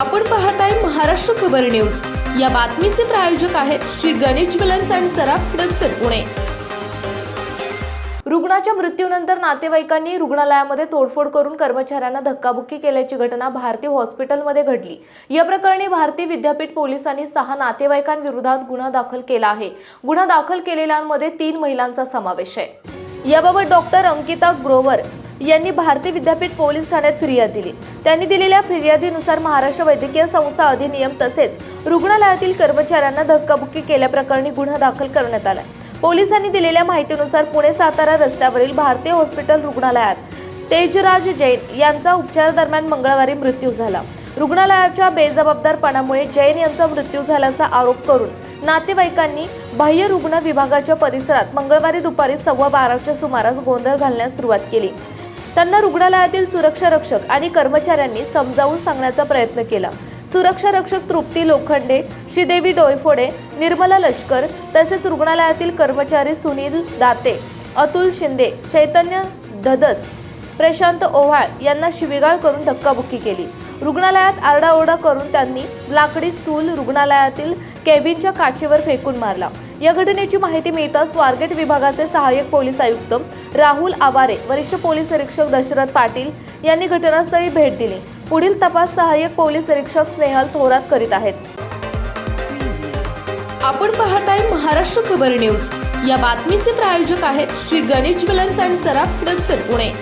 आपण पाहत आहे महाराष्ट्र खबर न्यूज. या बातमीचे प्रायोजक आहेत श्री गणेश ज्वेलर्स अँड सराफ हडपसर पुणे. रुग्णाच्या मृत्यूनंतर नातेवाईकांनी रुग्णालयामध्ये तोडफोड करून कर्मचाऱ्यांना धक्काबुक्की केल्याची घटना भारती हॉस्पिटलमध्ये घडली. या प्रकरणी भारती विद्यापीठ पोलिसांनी सहा नातेवाईकांविरोधात गुन्हा दाखल केला आहे. गुन्हा दाखल केलेल्यांमध्ये तीन महिलांचा समावेश आहे. याबाबत डॉक्टर अंकिता ग्रोवर यांनी भारती विद्यापीठ पोलीस ठाण्यात फिर्याद दिली. त्यांनी दिलेल्या फिर्यादीनुसार महाराष्ट्र वैद्यकीय संस्था अधिनियम तसेच रुग्णालयातील कर्मचाऱ्यांना धक्काबुक्की केल्याप्रकरणी गुन्हा दाखल करण्यात आला पोलिसांनी दिलेल्या माहितीनुसार पुणे सातारा रस्त्यावरील भारतीय हॉस्पिटल रुग्णालयात तेजराज जैन यांचा उपचारादरम्यान मंगळवारी मृत्यू झाला. रुग्णालयाच्या बेजबाबदारपणामुळे जैन यांचा मृत्यू झाल्याचा आरोप करून नातेवाईकांनी बाह्य रुग्ण विभागाच्या परिसरात मंगळवारी दुपारी सव्वा बाराच्या सुमारास गोंधळ घालण्यास सुरुवात केली. त्यांना रुग्णालयातील सुरक्षा रक्षक आणि कर्मचाऱ्यांनी समजावून सांगण्याचा प्रयत्न केला. सुरक्षा रक्षक तृप्ती लोखंडे श्रीदेवी डोयफोडे निर्मला लष्कर तसेच रुग्णालयातील कर्मचारी सुनील दाते अतुल शिंदे चैतन्य धदस प्रशांत ओव्हाळ यांना शिवीगाळ करून धक्काबुक्की केली. रुग्णालयात आरडाओरडा करून त्यांनी लाकडी स्टूल रुग्णालयातील केबिनच्या काचेवर फेकून मारला. या घटनेची माहिती मिळताच स्वारगेट विभागाचे सहाय्यक पोलीस आयुक्त राहुल आवारे वरिष्ठ पोलीस निरीक्षक दशरथ पाटील यांनी घटनास्थळी भेट दिली. पुढील तपास सहाय्यक पोलीस निरीक्षक स्नेहल थोरात करीत आहेत. आपण पाहत आहे महाराष्ट्र खबर न्यूज. या बातमीचे प्रायोजक आहेत श्री गणेश ज्वेलर्स अँड सराफ हडपसर पुणे.